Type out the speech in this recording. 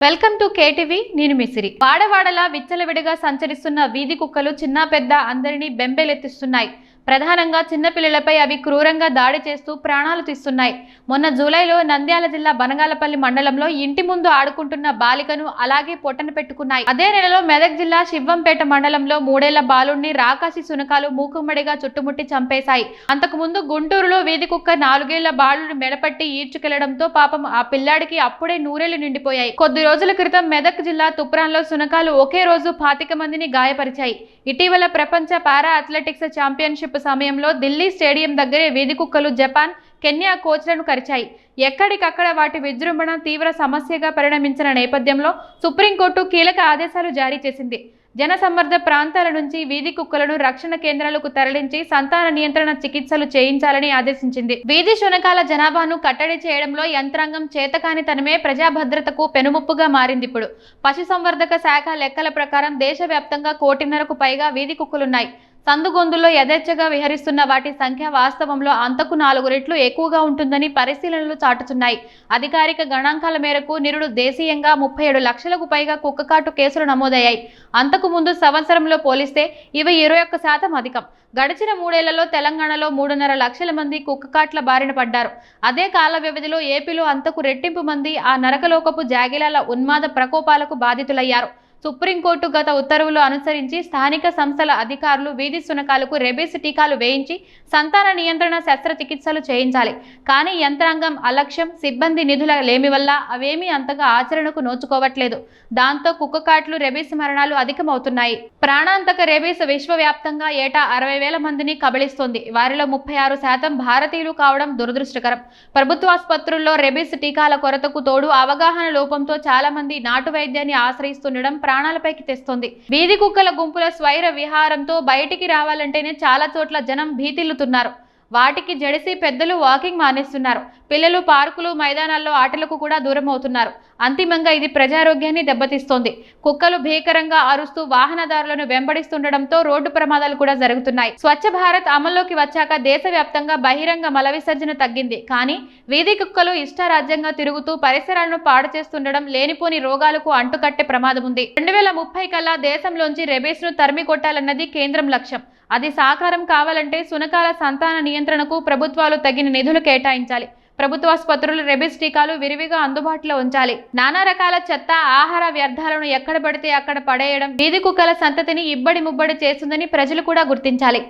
Welcome to KTV నేను మిసిరి వాడవాడలా విచ్చలవిడిగా సంచరిస్తున్న వీధి కుక్కలు చిన్న పెద్ద అందరినీ బెంబేలెత్తిస్తున్నాయి. ప్రధానంగా చిన్నపిల్లలపై అవి క్రూరంగా దాడి చేస్తూ ప్రాణాలు తీస్తున్నాయి. మొన్న జూలైలో నంద్యాల జిల్లా బనగాలపల్లి మండలంలో ఇంటి ముందు ఆడుకుంటున్న బాలికను అలాగే పొట్టన పెట్టుకున్నాయి. అదే నెలలో మెదక్ జిల్లా శివంపేట మండలంలో మూడేళ్ళ బాలుడిని రాకాసి సునకాలు మూకుమ్మడిగా చుట్టుముట్టి చంపేశాయి. అంతకుముందు గుంటూరులో వీధి కుక్క నాలుగేళ్ళ బాలుడిని మెడపట్టి ఈడ్చుకెళ్ళడంతో పాపం ఆ పిల్లాడికి అప్పుడే నూరేళ్ళు నిండిపోయాయి. కొద్ది రోజుల క్రితం మెదక్ జిల్లా తుప్రాన్లో సునకాలు ఒకే రోజు పాతిక మందిని గాయపరిచాయి. ఇటీవల ప్రపంచ పారా అథ్లెటిక్స్ ఛాంపియన్షిప్ సమయంలో ఢిల్లీ స్టేడియం దగ్గరే వీధి కుక్కలు జపాన్ కెన్యా కోచ్లను కరిచాయి. ఎక్కడికక్కడ వాటి విజృంభణ తీవ్ర సమస్యగా పరిణమించిన నేపథ్యంలో సుప్రీంకోర్టు కీలక ఆదేశాలు జారీ చేసింది. జనసమ్మర్ద ప్రాంతాల నుంచి వీధి కుక్కలను రక్షణ కేంద్రాలకు తరలించి సంతాన నియంత్రణ చికిత్సలు చేయించాలని ఆదేశించింది. వీధి శునకాల జనాభాను కట్టడి చేయడంలో యంత్రాంగం చేతకానితనమే ప్రజాభద్రతకు పెనుముప్పుగా మారింది ఇప్పుడు. పశుసంవర్ధక శాఖ లెక్కల ప్రకారం దేశవ్యాప్తంగా కోటిన్నరకు పైగా వీధి కుక్కలున్నాయి. సందుగొందుల్లో యథేచ్ఛగా విహరిస్తున్న వాటి సంఖ్య వాస్తవంలో అంతకు నాలుగు రెట్లు ఎక్కువగా ఉంటుందని పరిశీలనలు చాటుతున్నాయి. అధికారిక గణాంకాల మేరకు నిరుడు దేశీయంగా ముప్పై ఏడు లక్షలకు పైగా కుక్కకాటు కేసులు నమోదయ్యాయి. అంతకు ముందు సంవత్సరంలో పోలిస్తే ఇవి ఇరవై ఒక్క శాతం అధికం. గడిచిన మూడేళ్ళలో తెలంగాణలో మూడున్నర లక్షల మంది కుక్కకాట్ల బారిన పడ్డారు. అదే కాల వ్యవధిలో ఏపీలో అంతకు రెట్టింపు మంది ఆ నరకలోకపు జాగిలాల ఉన్మాద ప్రకోపాలకు బాధితులయ్యారు. సుప్రీంకోర్టు గత ఉత్తర్వులు అనుసరించి స్థానిక సంస్థల అధికారులు వీధి సునకాలకు రెబీస్ టీకాలు వేయించి సంతాన నియంత్రణ శస్త్రచికిత్సలు చేయించాలి. కానీ యంత్రాంగం అలక్ష్యం సిబ్బంది నిధుల లేమి వల్ల అవేమీ అంతగా ఆచరణకు నోచుకోవట్లేదు. దాంతో కుక్కకాట్లు రెబీస్ మరణాలు అధికమవుతున్నాయి. ప్రాణాంతక రెబీస్ విశ్వవ్యాప్తంగా ఏటా అరవై వేల మందిని కబళిస్తోంది. వారిలో ముప్పై ఆరు శాతం భారతీయులు కావడం దురదృష్టకరం. ప్రభుత్వాసుపత్రుల్లో రెబీస్ టీకాల కొరతకు తోడు అవగాహన లోపంతో చాలా మంది నాటు వైద్యాన్ని ఆశ్రయిస్తుండడం ప్రాణాలపైకి తెస్తోంది. వీధి కుక్కల గుంపుల స్వైర విహారంతో బయటికి రావాలంటేనే చాలా చోట్ల జనం భీతిల్లుతున్నారు. వాటికి జడిసి పెద్దలు వాకింగ్ మానేస్తున్నారు. పిల్లలు పార్కులు మైదానాల్లో ఆటలకు కూడా దూరం అవుతున్నారు. అంతిమంగా ఇది ప్రజారోగ్యాన్ని దెబ్బతీస్తోంది. కుక్కలు భీకరంగా అరుస్తూ వాహనదారులను వెంబడిస్తుండటంతో రోడ్డు ప్రమాదాలు కూడా జరుగుతున్నాయి. స్వచ్ఛ భారత్ అమల్లోకి వచ్చాక దేశవ్యాప్తంగా బహిరంగ మల విసర్జన తగ్గింది. కానీ వీధి కుక్కలు ఇష్టారాజ్యంగా తిరుగుతూ పరిసరాలను పాడు చేస్తుండడం లేనిపోని రోగాలకు అంటుకట్టే ప్రమాదం ఉంది. రెండు వేల ముప్పై కల్లా దేశంలోంచి రెబేస్ను తరిమి కొట్టాలన్నది కేంద్రం లక్ష్యం. అది సాకారం కావాలంటే సునకాల సంతాన నియంత్రణకు ప్రభుత్వాలు తగిన నిధులు కేటాయించాలి. ప్రభుత్వాసుపత్రులు రెబిస్ టీకాలు విరివిగా అందుబాటులో ఉంచాలి. నానా రకాల చెత్త ఆహార వ్యర్థాలను ఎక్కడ పడితే అక్కడ పడేయడం వీధి కుక్కల సంతతిని ఇబ్బడి ముబ్బడి చేస్తుందని ప్రజలు కూడా గుర్తించాలి.